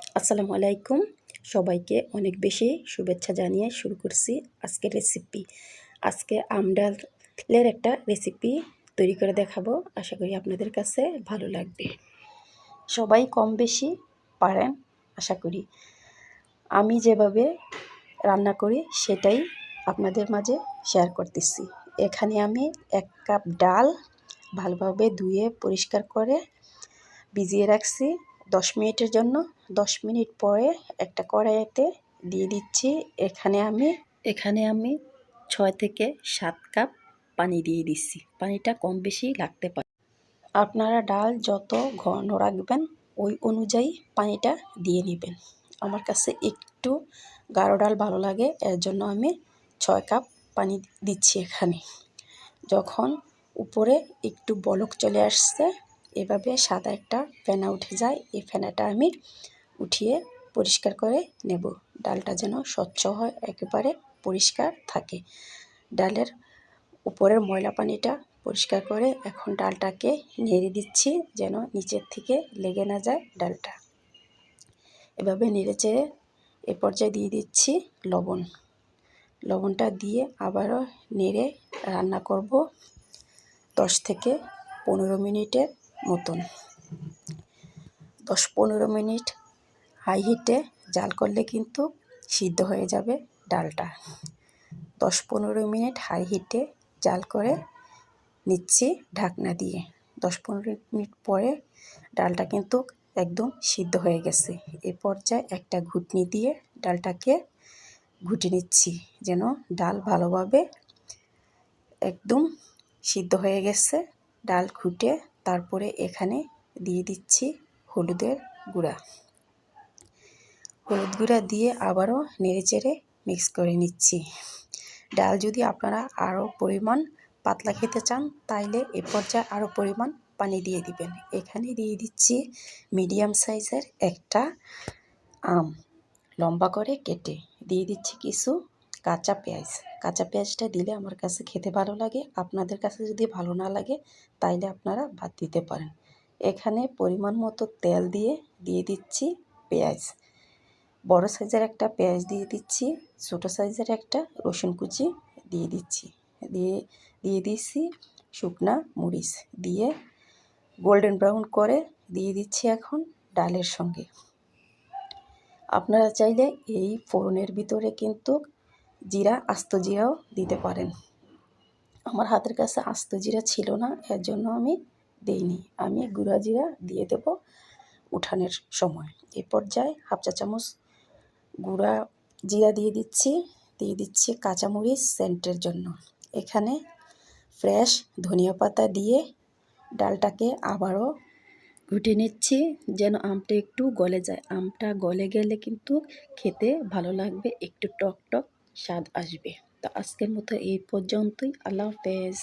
আসসালামু আলাইকুম। সবাইকে অনেক বেশি শুভেচ্ছা জানিয়ে শুরু করছি আজকের রেসিপি আজকে আমডালের একটা রেসিপি তৈরি করে দেখাবো। আশা করি আপনাদের কাছে ভালো লাগবে। সবাই কম বেশি পারেন, আশা করি। আমি যেভাবে রান্না করি সেটাই আপনাদের মাঝে শেয়ার করতেছি। এখানে আমি এক কাপ ডাল ভালোভাবে ধুয়ে পরিষ্কার করে ভিজিয়ে রাখছি। দশ মিনিটের জন্য, দশ মিনিট পরে একটা কড়াইতে দিয়ে দিচ্ছি। এখানে আমি এখানে আমি ছয় থেকে সাত কাপ পানি দিয়ে দিচ্ছি। পানিটা কম বেশি লাগতে পারে। আপনারা ডাল যত ঘন রাখবেন, ওই অনুযায়ী পানিটা দিয়ে নেবেন আমার কাছে একটু গাঢ় ডাল ভালো লাগে, এর জন্য আমি ছয় কাপ পানি দিচ্ছি এখানে। যখন উপরে একটু বলক চলে আসছে এভাবে সাদা একটা ফেনা উঠে যায়। এই ফেনাটা আমি উঠিয়ে পরিষ্কার করে নেব। ডালটা যেন স্বচ্ছ হয়, একেবারে পরিষ্কার থাকে। ডালের উপরের ময়লা পানিটা পরিষ্কার করে এখন ডালটাকে নেড়ে দিচ্ছি যেন নিচের থেকে লেগে না যায় ডালটা। এভাবে নেড়ে চেড়ে এ পর্যায়ে দিয়ে দিচ্ছি লবণ। লবণটা দিয়ে আবারও নেড়ে রান্না করব দশ থেকে পনেরো মিনিটের মতন। দশ পনেরো মিনিট হাই হিটে জাল করলে কিন্তু সিদ্ধ হয়ে যাবে ডালটা। দশ পনেরো মিনিট হাই হিটে জাল করে নিচ্ছি ঢাকনা দিয়ে। দশ পনেরো মিনিট পরে ডালটা কিন্তু একদম সিদ্ধ হয়ে গেছে। এ পর্যায়ে একটা ঘুটনি দিয়ে ডালটাকে ঘুটে নিচ্ছি যেন ডাল ভালোভাবে একদম সিদ্ধ হয়ে গেছে। ডাল ঘুটে তারপরে এখানে দিয়ে দিচ্ছি হলুদের গুঁড়া। হলুদ গুঁড়া দিয়ে আবারও নেড়েচেড়ে মিক্স করে নিচ্ছি। ডাল যদি আপনারা আরও পরিমাণ পাতলা খেতে চান, তাইলে এ পর্যায়ে আরও পরিমাণ পানি দিয়ে দিবেন। এখানে দিয়ে দিচ্ছি মিডিয়াম সাইজের একটা আম, লম্বা করে কেটে। দিয়ে দিচ্ছি কিছু কাঁচা পেঁয়াজ। কাঁচা পেঁয়াজটা দিলে আমার কাছে খেতে ভালো লাগে। আপনাদের কাছে যদি ভালো না লাগে, তাইলে আপনারা বাদ দিতে পারেন। এখানে পরিমাণ মতো তেল দিয়ে দিয়ে দিচ্ছি পেঁয়াজ। বড় সাইজের একটা পেঁয়াজ দিয়ে দিচ্ছি, ছোটো সাইজের একটা রসুন কুচি দিয়ে দিচ্ছি। দিয়ে দিয়ে দিচ্ছি শুকনা মরিচ দিয়ে, গোল্ডেন ব্রাউন করে দিয়ে দিচ্ছি এখন ডালের সঙ্গে। আপনারা চাইলে এই ফোড়নের ভিতরে কিন্তু জিরা, আস্ত জিরাও দিতে পারেন। আমার হাতের কাছে আস্ত জিরা ছিল না, এর জন্য আমি দেইনি। আমি গুঁড়া জিরা দিয়ে দেব উঠানের সময়। এ পর্যায়ে হাফ চা চামচ গুঁড়া জিরা দিয়ে দিচ্ছি দিয়ে দিচ্ছি কাঁচামরিচ সেন্টের জন্য। এখানে ফ্রেশ ধনিয়া পাতা দিয়ে ডালটাকে আবারও ঘুটে নিচ্ছি, যেন আমটা একটু গলে যায়। আমটা গলে গেলে কিন্তু খেতে ভালো লাগবে, একটু টক টক স্বাদ আসবে। তো আজকের মতো এই পর্যন্তই। আল্লাহ হাফেজ।